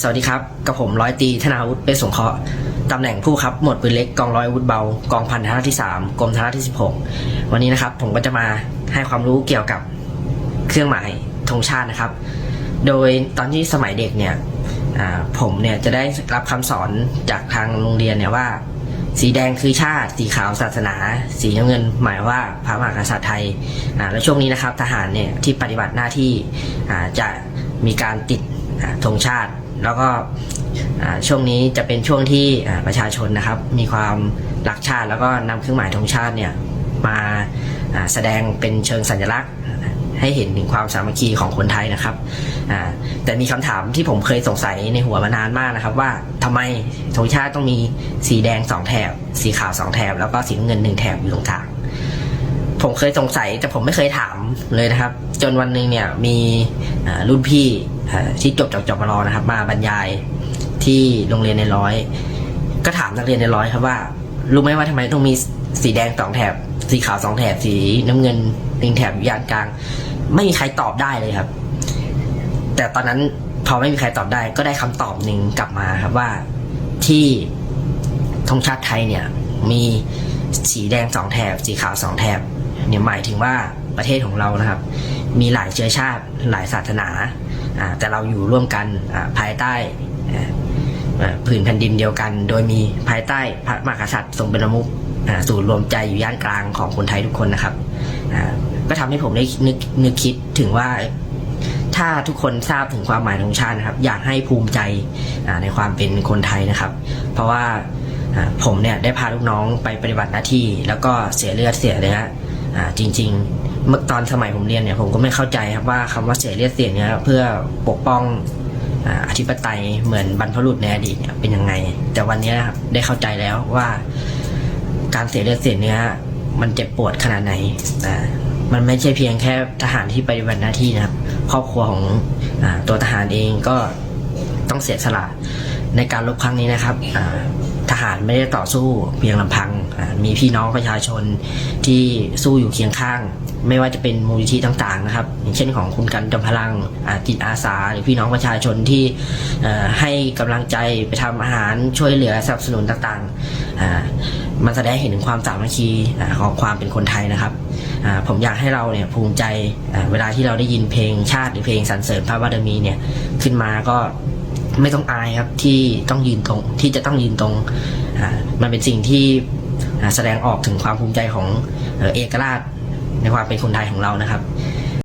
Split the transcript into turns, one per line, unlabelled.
สวัสดีครับ กับผมร้อยตีธนาวุฒิเป็นสงเคราะห์ตำแหน่งผู้ครับ หมวดปืนเล็กกองร้อยอาวุธเบากองพันธนาที่ 3กรมธนาที่ 16 วันนี้นะครับผมก็จะมาให้ความรู้เกี่ยวกับเครื่องหมายธงชาตินะครับ โดยตอนที่สมัยเด็กเนี่ยผมเนี่ยจะได้รับคำสอนจากทางโรงเรียนเนี่ยว่า สีแดงคือชาติ สีขาวศาสนา สีน้ำเงิน หมายว่าพระมหากษัตริย์ไทยแล้วช่วงนี้นะครับทหารเนี่ยที่ปฏิบัติหน้าที่จะมีการติดธงชาติ แล้วก็ช่วงนี้จะเป็นช่วงที่ประชาชนนะครับ มีความรักชาติแล้วก็นำเครื่องหมายธงชาติเนี่ยมาแสดงเป็นเชิงสัญลักษณ์ ให้เห็นถึงความสามัคคีของคนไทยนะครับแต่มีคำถามที่ผมเคยสงสัยในหัวมานานมากนะครับ ว่าทำไมธงชาติต้องมีสีแดงสองแถบ สีขาวสองแถบ แล้วก็สีน้ำเงินหนึ่งแถบอยู่ตรงกลางผมเคยสงสัยแต่ผมไม่เคยถามเลยนะครับ จนวันหนึ่งเนี่ยมีรุ่นพี่ ที่จบจากจบรนะครับ มาบรรยายที่โรงเรียนในร้อย ก็ถามนักเรียนในร้อยครับว่า รู้ไหมว่าทำไมต้องมีสีแดงสองแถบ สีขาวสองแถบ สีน้ำเงินหนึ่งแถบอยู่ยานกลาง ไม่มีใครตอบได้เลยครับ แต่ตอนนั้นพอไม่มีใครตอบได้ ก็ได้คำตอบหนึ่งกลับมาครับว่าที่ธงชาติไทยเนี่ย มีสีแดงสองแถบ สีขาวสองแถบ เนี่ยหมายถึงว่าประเทศของเรานะครับ มีหลายเชื้อชาติหลายศาสนาอ่าแต่เราอยู่ร่วมกันอ่าภายใต้อ่าผืนแผ่นดินเดียวกัน โดยมีภายใต้พระมหากษัตริย์ทรงเป็นประมุขอ่าศูนย์รวมใจอยู่ย่านกลางของคนไทยทุกคนนะครับอ่าก็ทำให้ผมได้นึกนึกคิดถึงว่าถ้าทุกคนทราบถึงความหมายของชาตินะครับ อยากให้ภูมิใจอ่าในความเป็นคนไทยนะครับ เพราะว่าอ่าผมเนี่ยได้พาลูกน้องไปปฏิบัติหน้าที่ แล้วก็เสียเลือดเสียเนื้อ อ่าจริง ๆ เมื่อตอนสมัยผมเรียนเนี่ยผมก็ไม่เข้าใจครับว่าคำว่าเสียเลือดเสียเนื้อเพื่อปกป้องอธิปไตยเหมือนบรรพบุรุษในอดีตเนี่ยเป็นยังไง แต่วันนี้นะครับได้เข้าใจแล้วว่า การเสียเลือดเสียเนื้อมันเจ็บปวดขนาดไหนอ่ามันไม่ใช่เพียงแค่ทหารที่ปฏิบัติหน้าที่นะครับ ครอบครัวของอตัวทหารเองก็ต้องเสียสละในการรบครั้งนี้นะครับ ทหารไม่ได้ต่อสู้เพียงลำพัง มีพี่น้องประชาชนที่สู้อยู่เคียงข้าง ไม่ว่าจะเป็นมูลนิธิต่างๆนะครับ อย่างเช่นของคุณกันจอมพลังจิตอาสา หรือพี่น้องประชาชนที่ให้กำลังใจไปทำอาหารช่วยเหลือสนับสนุนต่างๆ มันแสดงเห็นถึงความสามัคคีของความเป็นคนไทยนะครับ ผมอยากให้เราเนี่ยภูมิใจเวลาที่เราได้ยินเพลงชาติหรือเพลงสรรเสริญพระบารมีเนี่ยขึ้นมาก็ ไม่ต้องอายครับที่ต้องยืนตรงที่จะต้องยืนตรงมันเป็นสิ่งที่แสดงออกถึงความภูมิใจของเอกราชในความเป็นคนไทยของเรานะครับ